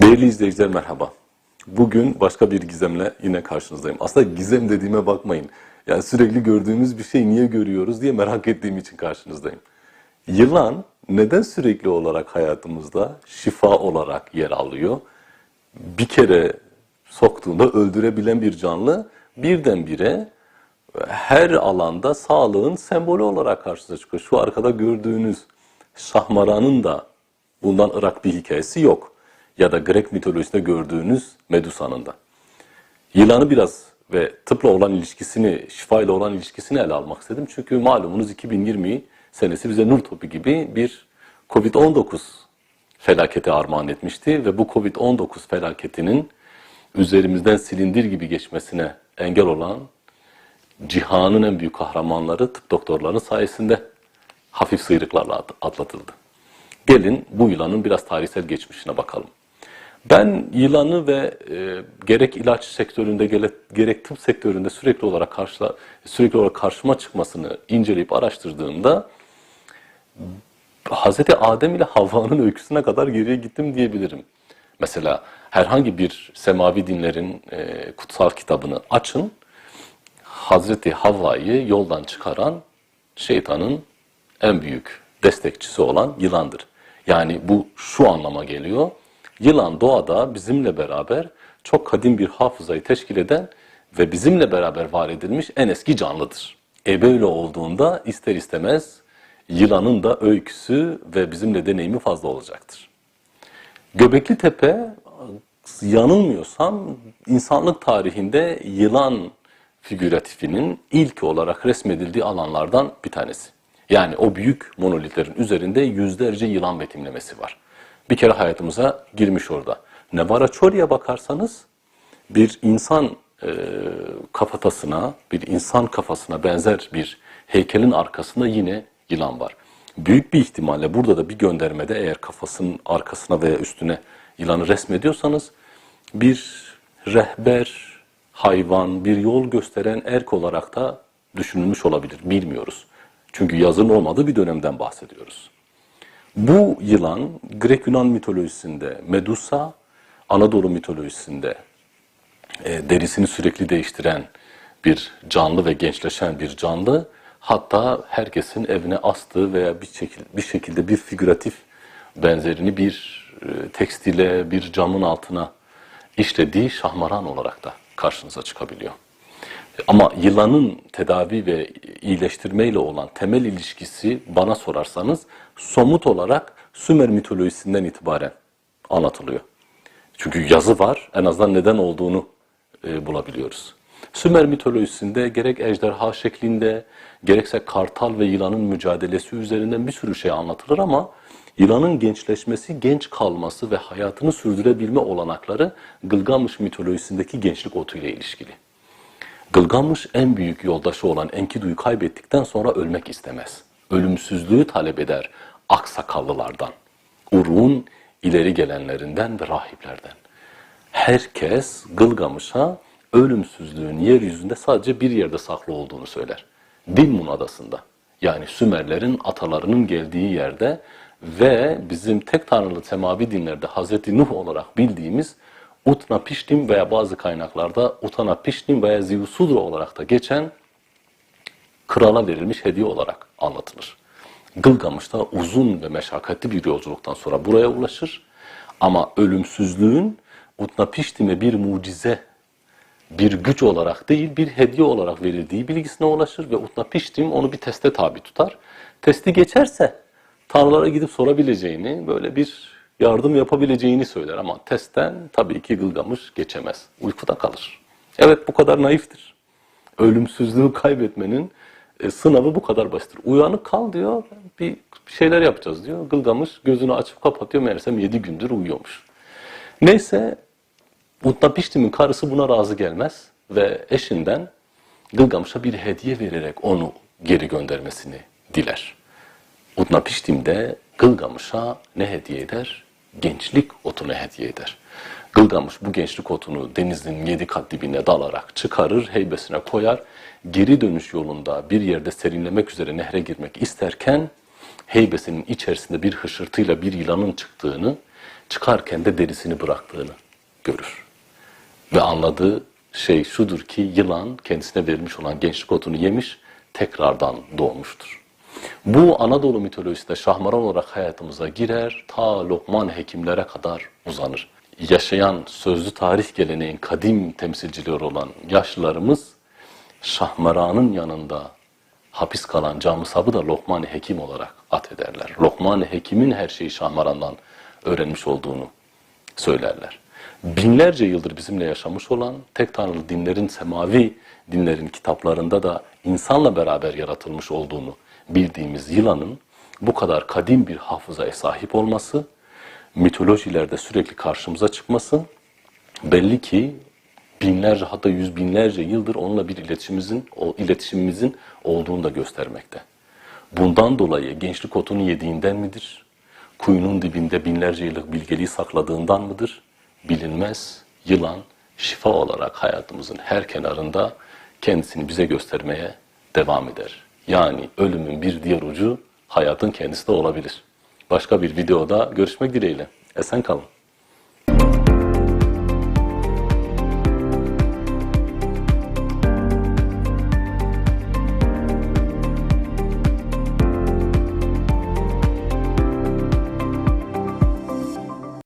Değerli izleyiciler merhaba. Bugün başka bir gizemle yine karşınızdayım. Aslında gizem dediğime bakmayın. Yani sürekli gördüğümüz bir şey niye görüyoruz diye merak ettiğim için karşınızdayım. Yılan neden sürekli olarak hayatımızda şifa olarak yer alıyor? Bir kere soktuğunda öldürebilen bir canlı birdenbire her alanda sağlığın sembolü olarak karşınıza çıkıyor. Şu arkada gördüğünüz Şahmaran'ın da bundan Irak bir hikayesi yok. Ya da Grek mitolojisinde gördüğünüz Medusa'nın da. Yılanı biraz ve tıpla olan ilişkisini, şifa ile olan ilişkisini ele almak istedim. Çünkü malumunuz 2020 senesi bize nur topu gibi bir Covid-19 felaketi armağan etmişti. Ve bu Covid-19 felaketinin üzerimizden silindir gibi geçmesine engel olan cihanın en büyük kahramanları tıp doktorları sayesinde hafif sıyrıklarla at- atlatıldı. Gelin bu yılanın biraz tarihsel geçmişine bakalım. Ben yılanı ve e, gerek ilaç sektöründe gerek, gerek tıp sektöründe sürekli olarak karşıla, sürekli olarak karşıma çıkmasını inceleyip araştırdığımda Hazreti Adem ile Havva'nın öyküsüne kadar geriye gittim diyebilirim. Mesela herhangi bir semavi dinlerin e, kutsal kitabını açın. Hazreti Havva'yı yoldan çıkaran şeytanın en büyük destekçisi olan yılandır. Yani bu şu anlama geliyor. Yılan doğada bizimle beraber çok kadim bir hafızayı teşkil eden ve bizimle beraber var edilmiş en eski canlıdır. E böyle olduğunda ister istemez yılanın da öyküsü ve bizimle deneyimi fazla olacaktır. Göbekli Tepe yanılmıyorsam insanlık tarihinde yılan figüratifinin ilk olarak resmedildiği alanlardan bir tanesi. Yani o büyük monolitlerin üzerinde yüzlerce yılan betimlemesi var. Bir kere hayatımıza girmiş orada. Nevara bakarsanız bir insan e, kafatasına, bir insan kafasına benzer bir heykelin arkasında yine yılan var. Büyük bir ihtimalle burada da bir göndermede eğer kafasının arkasına veya üstüne yılanı resmediyorsanız bir rehber, hayvan, bir yol gösteren erk olarak da düşünülmüş olabilir. Bilmiyoruz. Çünkü yazın olmadığı bir dönemden bahsediyoruz. Bu yılan Grek Yunan mitolojisinde Medusa, Anadolu mitolojisinde e, derisini sürekli değiştiren bir canlı ve gençleşen bir canlı. Hatta herkesin evine astığı veya bir şekilde bir, şekilde bir figüratif benzerini bir e, tekstile, bir camın altına işlediği şahmaran olarak da karşınıza çıkabiliyor. Ama yılanın tedavi ve iyileştirmeyle olan temel ilişkisi bana sorarsanız somut olarak Sümer mitolojisinden itibaren anlatılıyor. Çünkü yazı var, en azından neden olduğunu e, bulabiliyoruz. Sümer mitolojisinde gerek ejderha şeklinde, gerekse kartal ve yılanın mücadelesi üzerinden bir sürü şey anlatılır ama yılanın gençleşmesi, genç kalması ve hayatını sürdürebilme olanakları Gılgamış mitolojisindeki gençlik otuyla ilişkili. Gılgamış en büyük yoldaşı olan Enkidu'yu kaybettikten sonra ölmek istemez. Ölümsüzlüğü talep eder aksakallılardan, Uruk'un ileri gelenlerinden ve rahiplerden. Herkes Gılgamış'a ölümsüzlüğün yeryüzünde sadece bir yerde saklı olduğunu söyler. Dilmun adasında. Yani Sümerlerin atalarının geldiği yerde ve bizim tek tanrılı semavi dinlerde Hazreti Nuh olarak bildiğimiz Utna Piştim veya bazı kaynaklarda Utana Piştim veya Ziusudra olarak da geçen krala verilmiş hediye olarak anlatılır. Gılgamış da uzun ve meşakkatli bir yolculuktan sonra buraya ulaşır. Ama ölümsüzlüğün Utna Piştim'e bir mucize, bir güç olarak değil bir hediye olarak verildiği bilgisine ulaşır ve Utna Piştim onu bir teste tabi tutar. Testi geçerse tanrılara gidip sorabileceğini, böyle bir yardım yapabileceğini söyler ama testten tabii ki Gılgamış geçemez. Uykuda kalır. Evet bu kadar naiftir. Ölümsüzlüğü kaybetmenin e, sınavı bu kadar basittir. Uyanık kal diyor, bir şeyler yapacağız diyor. Gılgamış gözünü açıp kapatıyor meğersem 7 gündür uyuyormuş. Neyse Utnapiştim'in karısı buna razı gelmez ve eşinden Gılgamış'a bir hediye vererek onu geri göndermesini diler. Utnapiştim de Gılgamış'a ne hediye eder? Gençlik otunu hediye eder. Gılgamış bu gençlik otunu denizin yedi kat dibine dalarak çıkarır, heybesine koyar. Geri dönüş yolunda bir yerde serinlemek üzere nehre girmek isterken heybesinin içerisinde bir hışırtıyla bir yılanın çıktığını, çıkarken de derisini bıraktığını görür. Ve anladığı şey şudur ki yılan kendisine verilmiş olan gençlik otunu yemiş, tekrardan doğmuştur. Bu Anadolu mitolojisinde şahmaran olarak hayatımıza girer, ta Lokman hekimlere kadar uzanır. Yaşayan sözlü tarih geleneğin kadim temsilcileri olan yaşlılarımız Şahmaran'ın yanında hapis kalan Camı Sab'ı da Lokman Hekim olarak at ederler. Lokman Hekim'in her şeyi Şahmaran'dan öğrenmiş olduğunu söylerler. Binlerce yıldır bizimle yaşamış olan tek tanrılı dinlerin, semavi dinlerin kitaplarında da insanla beraber yaratılmış olduğunu bildiğimiz yılanın bu kadar kadim bir hafızaya sahip olması, mitolojilerde sürekli karşımıza çıkması belli ki binlerce hatta yüz binlerce yıldır onunla bir iletişimimizin, o iletişimimizin olduğunu da göstermekte. Bundan dolayı gençlik otunu yediğinden midir? Kuyunun dibinde binlerce yıllık bilgeliği sakladığından mıdır? Bilinmez. Yılan şifa olarak hayatımızın her kenarında kendisini bize göstermeye devam eder. Yani ölümün bir diğer ucu hayatın kendisi de olabilir. Başka bir videoda görüşmek dileğiyle. Esen kalın.